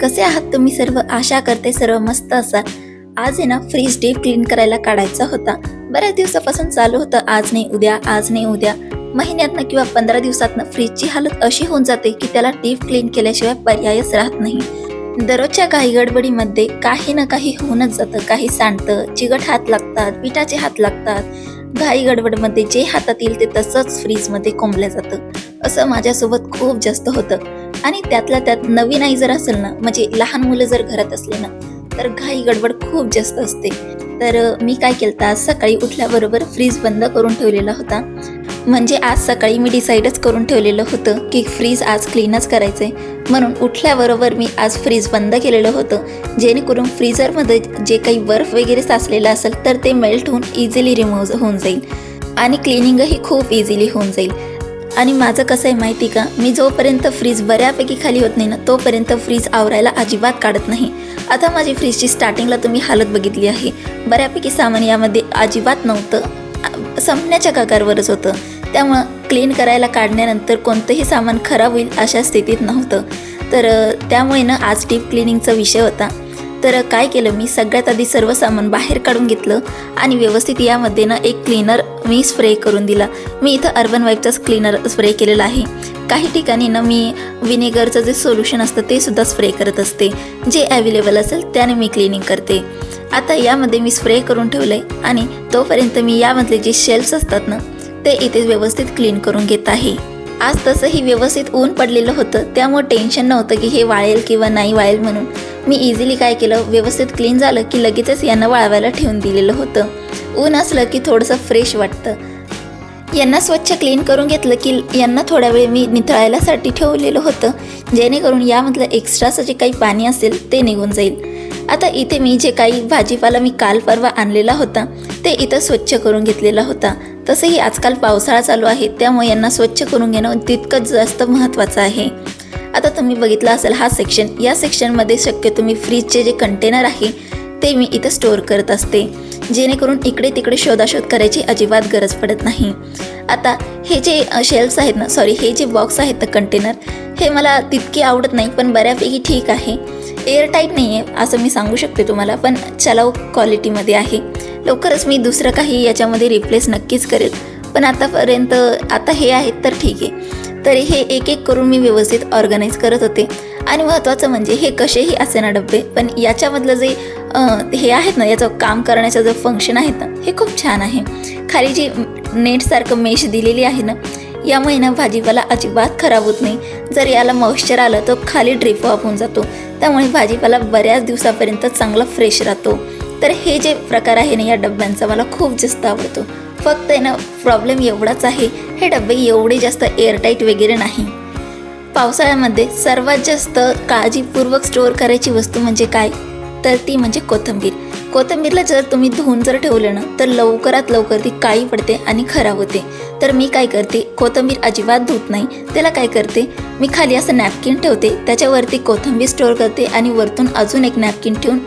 कसे आहात तुम्ही सर्व? आशा करते सर्व मस्त असाल. आज आहे ना फ्रीज डीप क्लीन करायला काढायचा होता. बऱ्याच दिवसापासून चालू होतं. आज नाही उद्या आज नाही उद्या. महिन्यातनं किंवा पंधरा दिवसातनं फ्रीजची हालत अशी होऊन जाते की त्याला डीप क्लीन केल्याशिवाय पर्यायच राहत नाही. दररोजच्या काही गडबडीमध्ये काही ना काही होऊनच जातं. काही सांडतं चिगट हात लागतात पिठाचे हात लागतात. घाई गडबडमध्ये जे हातात येईल ते तसंच फ्रीजमध्ये कोंबलं जातं. असं माझ्यासोबत खूप जास्त होतं. आणि त्यातल्या त्यात नवीन आई जर असेल ना म्हणजे लहान मुलं जर घरात असले ना तर घाई गडबड खूप जास्त असते. तर मी काय केलं आज सकाळी उठल्याबरोबर फ्रीज बंद करून ठेवलेला होता. म्हणजे आज सकाळी मी डिसाईडच करून ठेवलेलं होतं की फ्रीज आज क्लीनच करायचं आहे म्हणून उठल्याबरोबर मी आज फ्रीज बंद केलेलं होतं. जेणेकरून फ्रीजरमध्ये जे काही बर्फ वगैरे साचलेलं असेल तर ते मेल्ट होऊन इझिली रिमूव्ह होऊन जाईल. आणि क्लिनिंगही खूप इझिली होऊन जाईल. आणि माझं कसं आहे माहिती का? मी जोपर्यंत फ्रीज बऱ्यापैकी खाली होत नाही ना तोपर्यंत फ्रीज आवरायला अजिबात काढत नाही. आता माझी फ्रीजची स्टार्टिंगला तुम्ही हालत बघितली आहे. बऱ्यापैकी सामान यामध्ये अजिबात नव्हतं. संपण्याच्या काकारवरच होतं. त्यामुळं क्लीन करायला काढण्यानंतर कोणतंही सामान खराब होईल अशा स्थितीत नव्हतं. तर त्यामुळे ना आज डीप क्लिनिंगचा विषय होता. तर काय केलं? मी सगळ्यात आधी सर्व सामान बाहेर काढून घेतलं आणि व्यवस्थित यामध्ये ना एक क्लीनर मी स्प्रे करून दिला. मी इथं अर्बन वाईपचाच क्लीनर स्प्रे केलेला आहे. काही ठिकाणी ना मी विनेगरचं जे सोल्युशन असतं ते सुद्धा स्प्रे करत असते. जे अवेलेबल असेल त्याने मी क्लिनिंग करते. आता यामध्ये मी स्प्रे करून ठेवलं आहे आणि तोपर्यंत मी यामधले जे शेल्फ्स असतात ना ते इथे व्यवस्थित क्लीन करून घेत आहे. आज तसंही व्यवस्थित ऊन पडलेलं होतं त्यामुळे टेन्शन नव्हतं की हे वाळेल किंवा नाही वाळेल म्हणून. मी इझिली काय केलं? व्यवस्थित क्लीन झालं की लगेचच यांना वाळवायला ठेवून दिलेलं होतं. ऊन असलं की थोडंसं फ्रेश वाटतं. यांना स्वच्छ क्लीन करून घेतलं की यांना थोडा वेळ मी निथळायलासाठी ठेवलेलं होतं. जेणेकरून यामधलं एक्स्ट्राचं जे काही पाणी असेल ते निघून जाईल. आता इथे मी जे काही भाजीपाला मी काल परवा आणलेला होता ते इथं स्वच्छ करून घेतलेला होता. तसंही आजकाल पावसाळा चालू आहे त्यामुळे यांना स्वच्छ करून घेणं तितकंच जास्त महत्त्वाचं आहे. आता तुम्ही बघितला असेल हा सेक्शन या सेक्शनमध्ये शक्य तुम्ही फ्रीजचे जे कंटेनर आहे ते मी इथं स्टोअर करत असते. जेणेकरून इकडे तिकडे शोधाशोध करायची अजिबात गरज पडत नाही. आता हे जे शेल्फ्स आहेत ना सॉरी हे जे बॉक्स आहेत कंटेनर हे मला तितके आवडत नाही पण बऱ्यापैकी ठीक आहे. एअरटाईट नाही आहे असं मी सांगू शकते तुम्हाला पण चलाव क्वालिटीमध्ये आहे. लवकरच मी दुसरं काही याच्यामध्ये रिप्लेस नक्कीच करेल. पण आतापर्यंत आता हे आहेत तर ठीक आहे. तरी हे एक एक करून मी व्यवस्थित ऑर्गनाईज करत होते. आणि महत्त्वाचं म्हणजे हे कसेही असे ना डबे पण याच्यामधलं जे हे आहेत ना याचं काम करण्याचं जे फंक्शन आहेत ना हे खूप छान आहे. खाली जी नेटसारखं मेश दिलेली आहे ना यामुळे ना भाजीपाला अजिबात खराब होत नाही. जर याला मॉइश्चर आलं तर खाली ड्रिप ऑफ होऊन जातो. त्यामुळे भाजीपाला बऱ्याच दिवसापर्यंत चांगला फ्रेश राहतो. तर हे जे प्रकार आहे ना या डब्यांचा मला खूप जास्त आवडतो. फक्त आहे ना प्रॉब्लेम एवढाच आहे हे डबे एवढे जास्त एअरटाईट वगैरे नाही. पावसाळ्यामध्ये सर्वात जास्त काळजीपूर्वक स्टोअर करायची वस्तू म्हणजे काय? तर ती म्हणजे कोथिंबीर. कोथिंबीरला जर तुम्ही धुवून जर ठेवलं ना तर लवकरात लवकर ती काळी पडते आणि खराब होते. तर मी काय करते कोथिंबीर अजिबात धुत नाही. त्याला काय करते मी खाली असं नॅपकिन ठेवते त्याच्यावरती कोथिंबीर स्टोअर करते आणि वरतून अजून एक नॅपकिन ठेवून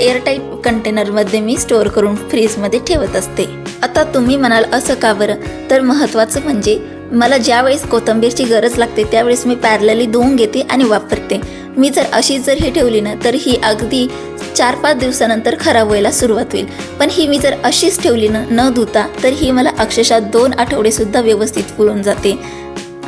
एअरटाईट कंटेनरमध्ये मी स्टोअर करून फ्रीजमध्ये ठेवत असते. आता तुम्ही म्हणाल असं का बरं? तर महत्त्वाचं म्हणजे मला ज्यावेळेस कोथंबीरची कोथिंबीरची गरज लागते त्यावेळेस मी पॅरलली धुवून घेते आणि वापरते. मी जर अशी जर हे ठेवली ना तर ही अगदी चार पाच दिवसानंतर खराब व्हायला सुरुवात होईल. पण ही मी जर अशीच ठेवली ना न धुता तर ही मला अक्षरशः दोन आठवडेसुद्धा व्यवस्थित पुरून जाते.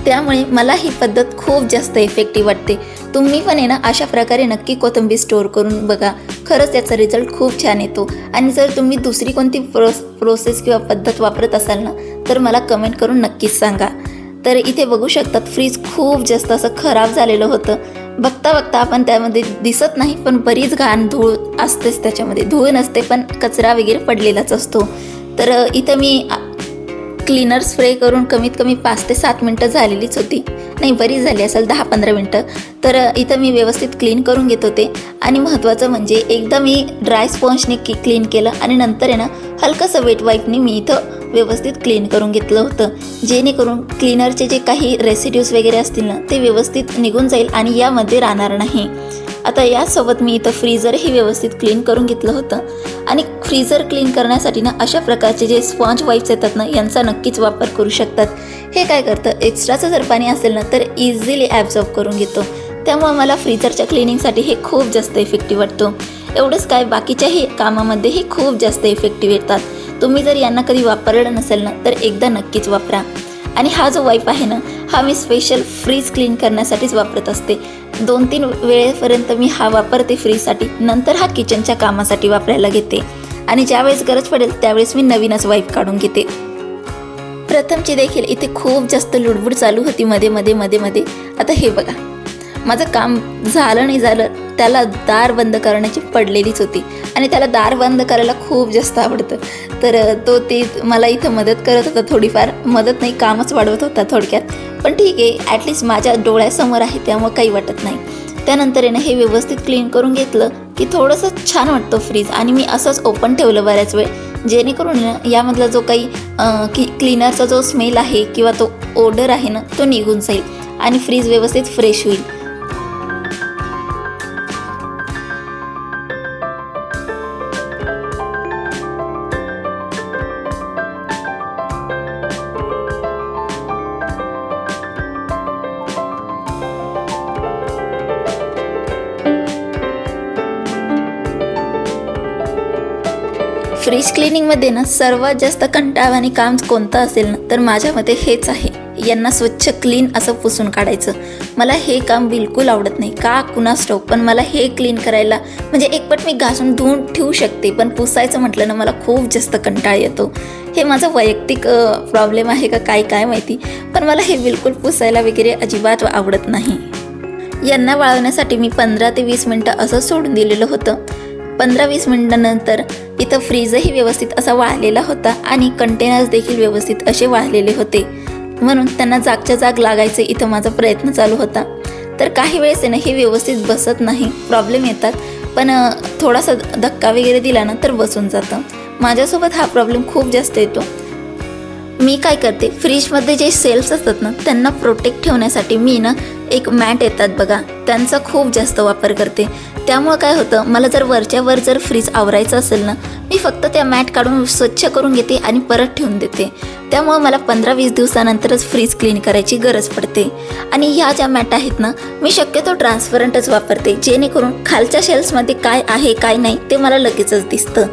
त्यामुळे मला ही पद्धत खूप जास्त इफेक्टिव्ह वाटते. तुम्ही पण आहे ना अशा प्रकारे नक्की कोथिंबीर स्टोअर करून बघा. खरंच त्याचा रिझल्ट खूप छान येतो. आणि जर तुम्ही दुसरी कोणती प्रोस प्रोसेस किंवा पद्धत वापरत असाल ना तर मला कमेंट करून नक्कीच सांगा. तर इथे बघू शकतात फ्रीज खूप जास्त असं खराब झालेलं होतं. बघता बघता आपण त्यामध्ये दिसत नाही पण बरीच घाण धूळ असतेच त्याच्यामध्ये. धूळ नसते पण कचरा वगैरे पडलेलाच असतो. तर इथं मी क्लीनर स्प्रे करून कमीत कमी पाच ते सात मिनटं झालेलीच होती. नाही बरीच झाली असेल दहा पंधरा मिनटं. तर इथं मी व्यवस्थित क्लीन करून घेत होते. आणि महत्त्वाचं म्हणजे एकदा मी ड्राय स्पॉन्जने की क्लीन केलं आणि नंतर आहे ना हलकंसं वेट वाईपने मी इथं व्यवस्थित क्लीन करून घेतलं होतं. जेणेकरून क्लीनरचे जे काही रेसिड्यूज वगैरे असतील ना ते व्यवस्थित निघून जाईल आणि यामध्ये राहणार नाही. आता यासोबत मी इथं फ्रीजरही व्यवस्थित क्लीन करून घेतलं होतं. आणि फ्रीजर क्लीन करण्यासाठी ना अशा प्रकारचे जे स्पॉन्ज वाईप्स येतात ना यांचा नक्कीच वापर करू शकतात. हे काय करतं एक्स्ट्राचं जर पाणी असेल ना तर इझिली ॲब्झॉर्ब करून घेतो. त्यामुळे मला फ्रीजरच्या क्लिनिंगसाठी हे खूप जास्त इफेक्टिव्ह वाटतो. एवढंच काय बाकीच्याही कामामध्येही खूप जास्त इफेक्टिव्ह येतात. तुम्ही जर यांना कधी वापरलं नसेल ना तर एकदा नक्कीच वापरा. आणि हा जो वाईप आहे ना हा मी स्पेशल फ्रीज क्लीन करण्यासाठीच वापरत असते. दोन तीन वेळेपर्यंत मी हा वापरते फ्रीजसाठी. नंतर हा किचनच्या कामासाठी वापरायला घेते. आणि ज्यावेळेस गरज पडेल त्यावेळेस मी नवीनच वाईप काढून घेते. प्रथमची देखील इथे खूप जास्त लुडबुड चालू होती मध्ये मध्ये मध्ये मध्ये आता हे बघा. माझं काम झालं नाही झालं त्याला दार बंद करण्याची पडलेलीच होती. आणि त्याला दार बंद करायला खूप जास्त आवडतं. तर तो ते मला इथं मदत करत होता थोडीफार. मदत नाही कामच वाढवत होता थोडक्यात. पण ठीक आहे ॲटलिस्ट माझ्या डोळ्यासमोर आहे त्यामुळं काही वाटत नाही. त्यानंतर येणं हे व्यवस्थित क्लीन करून घेतलं की थोडंसं छान वाटतं फ्रीज आणि मी असंच ओपन ठेवलं बऱ्याच वेळ. जेणेकरून ना यामधला जो काही की क्लीनरचा जो स्मेल आहे किंवा तो ओडर आहे ना तो निघून जाईल. आणि फ्रीज व्यवस्थित फ्रेश होईल. फ्रीज क्लिनिंगमध्ये ना सर्वात जास्त कंटाळ आणि काम कोणतं असेल ना तर माझ्या मते हेच आहे. यांना स्वच्छ क्लीन असं पुसून काढायचं. मला हे काम बिलकुल आवडत नाही. का कुणा स्टोव पण मला हे क्लीन करायला म्हणजे एकपट मी घासून धुवून ठेवू शकते पण पुसायचं म्हटलं ना मला खूप जास्त कंटाळ येतो. हे माझं वैयक्तिक प्रॉब्लेम आहे का काय काय माहिती. पण मला हे बिलकुल पुसायला वगैरे अजिबात आवडत नाही. यांना वाळवण्यासाठी मी पंधरा ते वीस मिनटं असं सोडून दिलेलं होतं. पंधरा वीस मिनटानंतर इथं फ्रीजही व्यवस्थित असा वाळलेला होता आणि कंटेनर्स देखील व्यवस्थित असे वाळलेले होते. म्हणून त्यांना जागच्या जाग लागायचे इथं माझा प्रयत्न चालू होता. तर काही वेळेस ना हे व्यवस्थित बसत नाही प्रॉब्लेम येतात. पण थोडासा धक्का वगैरे दिला ना तर बसून जातं. माझ्यासोबत हा प्रॉब्लेम खूप जास्त येतो. मी काय करते फ्रीजमध्ये जे सेल्स असतात ना त्यांना प्रोटेक्ट ठेवण्यासाठी मी ना एक मॅट येतात बघा. त्यांचा खूप जास्त वापर करते. त्यामुळं काय होतं मला जर वरच्या वर जर फ्रीज आवरायचं असेल ना मी फक्त त्या मॅट काढून स्वच्छ करून घेते आणि परत ठेवून देते. त्यामुळं मला पंधरा वीस दिवसानंतरच फ्रीज क्लीन करायची गरज पडते. आणि ह्या ज्या मॅट आहेत ना मी शक्यतो ट्रान्सपरंटच वापरते जेणेकरून खालच्या शेल्समध्ये काय आहे काय नाही ते मला लगेचच दिसतं.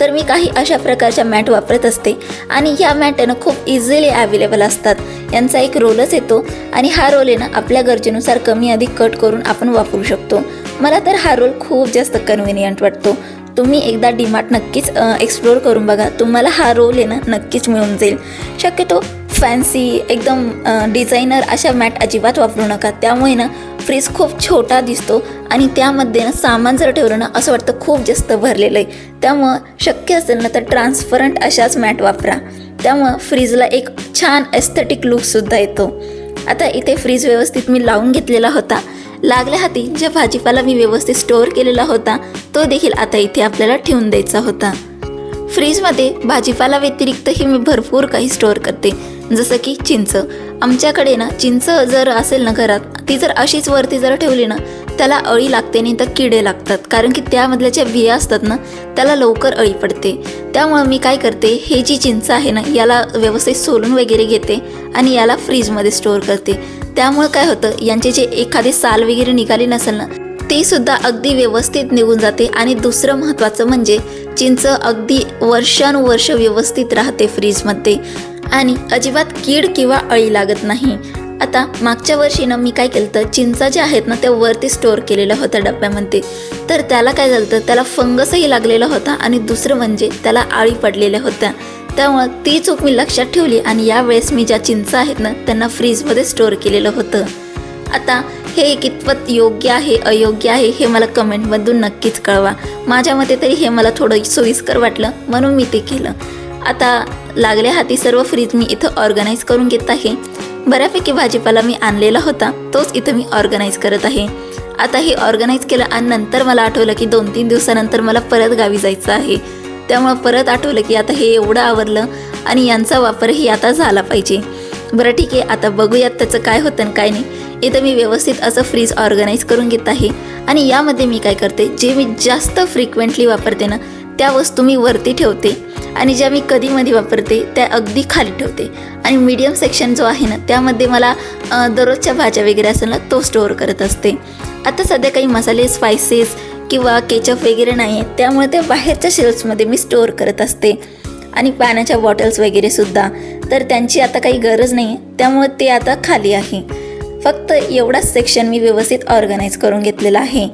तर मी काही अशा प्रकारच्या मॅट वापरत असते आणि ह्या मॅटनं खूप इझिली अवेलेबल असतात. यांचा एक रोलच येतो आणि हा रोल आहे ना आपल्या गरजेनुसार कमी अधिक कट करून आपण वापरू शकतो. मला तर हा रोल खूप जास्त कन्व्हिनियंट वाटतो. तुम्ही एकदा डीमार्ट नक्कीच एक्सप्लोअर करून बघा. तुम्हाला हा रोल आहे ना नक्कीच मिळून जाईल. शक्यतो फॅन्सी एकदम डिझायनर अशा मॅट अजिबात वापरू नका. त्यामुळे ना फ्रीज खूप छोटा दिसतो आणि त्यामध्ये ना सामान जर ठेवलं ना असं वाटतं खूप जास्त भरलेलं आहे. त्यामुळं शक्य असेल ना तर ट्रान्सपरंट अशाच मॅट वापरा. त्यामुळं फ्रीजला एक छान एस्थेटिक लुकसुद्धा येतो. आता इथे फ्रीज व्यवस्थित मी लावून घेतलेला होता. लागल्या हाती ज्या भाजीपाला मी व्यवस्थित स्टोअर केलेला होता तो देखील आता इथे आपल्याला ठेवून द्यायचा होता. फ्रीजमध्ये भाजीपाला व्यतिरिक्तही मी भरपूर काही स्टोअर करते. जसं की चिंच. आमच्याकडे ना चिंच जर असेल ना घरात ती जर अशीच वरती जर ठेवली ना त्याला अळी लागते नाही तर किडे लागतात. कारण की त्यामधल्या ज्या बिया असतात ना त्याला लवकर अळी पडते. त्यामुळं मी काय करते हे जी चिंच आहे ना याला व्यवस्थित सोलून वगैरे घेते आणि याला फ्रीजमध्ये स्टोअर करते. त्यामुळं काय होतं यांचे जे एखादी साल वगैरे निघाली नसेल ना ती सुद्धा अगदी व्यवस्थित निघून जाते. आणि दुसरं महत्त्वाचं म्हणजे चिंच अगदी वर्षानुवर्ष व्यवस्थित राहते फ्रीजमध्ये. आणि अजिबात कीड किंवा अळी लागत नाही. आता मागच्या वर्षी ना मी काय केलं तर चिंचा ज्या आहेत ना त्या वरती स्टोअर केलेल्या होत्या डब्यामध्ये. तर त्याला काय झालं तर त्याला फंगसही लागलेला होता. आणि दुसरं म्हणजे त्याला आळी पडलेल्या होत्या. त्यामुळं ती चूक मी लक्षात ठेवली आणि यावेळेस मी ज्या चिंचा आहेत ना त्यांना फ्रीजमध्ये स्टोअर केलेलं होतं. आता हे कितपत योग्य आहे अयोग्य आहे हे मला कमेंटमधून नक्कीच कळवा. माझ्या मते तरी हे मला थोडं सोयीस्कर वाटलं म्हणून मी ते केलं. आता लागल्या हाती सर्व फ्रीज मी इथं ऑर्गनाईज करून घेत आहे. बऱ्यापैकी भाजीपाला मी आणलेला होता तोच इथं मी ऑर्गनाईज करत आहे. आता हे ऑर्गनाईज केलं आणि नंतर मला आठवलं की दोन तीन दिवसानंतर मला परत गावी जायचं आहे. त्यामुळं परत आठवलं की आता हे एवढं आवरलं आणि यांचा वापरही आता झाला पाहिजे. बरं ठीक आहे आता बघूयात त्याचं काय होतं आणि काय नाही. इथं मी व्यवस्थित असं फ्रीज ऑर्गनाईज करून घेत आहे. आणि यामध्ये मी काय करते जे मी जास्त फ्रिक्वेंटली वापरते ना त्या वस्तू मी वरती ठेवते. आणि ज्या मी कधीमध्ये वापरते त्या अगदी खाली ठेवते. आणि मीडियम सेक्शन जो आहे ना त्यामध्ये मला दररोजच्या भाज्या वगैरे असेल ना तो स्टोअर करत असते. आता सध्या काही मसाले स्पायसेस किंवा केचप वगैरे नाही आहेत त्यामुळे ते बाहेरच्या शेल्फ्समध्ये मी स्टोअर करत असते. आणि पाण्याच्या बॉटल्स वगैरे सुद्धा. तर त्यांची आता काही गरज नाही आहे त्यामुळे ते आता खाली आहे. फक्त एवढाच सेक्शन मी व्यवस्थित ऑर्गनाईज करून घेतलेला आहे.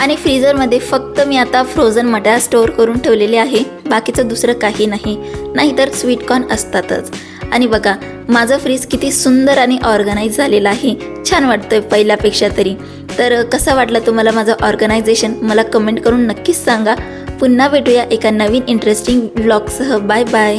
आणि फ्रीझरमध्ये फक्त मी आता फ्रोझन मटार स्टोअर करून ठेवलेले आहे. बाकीचं दुसरं काही नाही. नाहीतर स्वीटकॉर्न असतातच. आणि बघा माझं फ्रीज किती सुंदर आणि ऑर्गनाईज झालेलं आहे. छान वाटतंय पहिल्यापेक्षा तरी. तर कसा वाटला तुम्हाला माझं ऑर्गनायझेशन मला कमेंट करून नक्कीच सांगा. पुन्हा भेटूया एका नवीन इंटरेस्टिंग ब्लॉगसह बाय बाय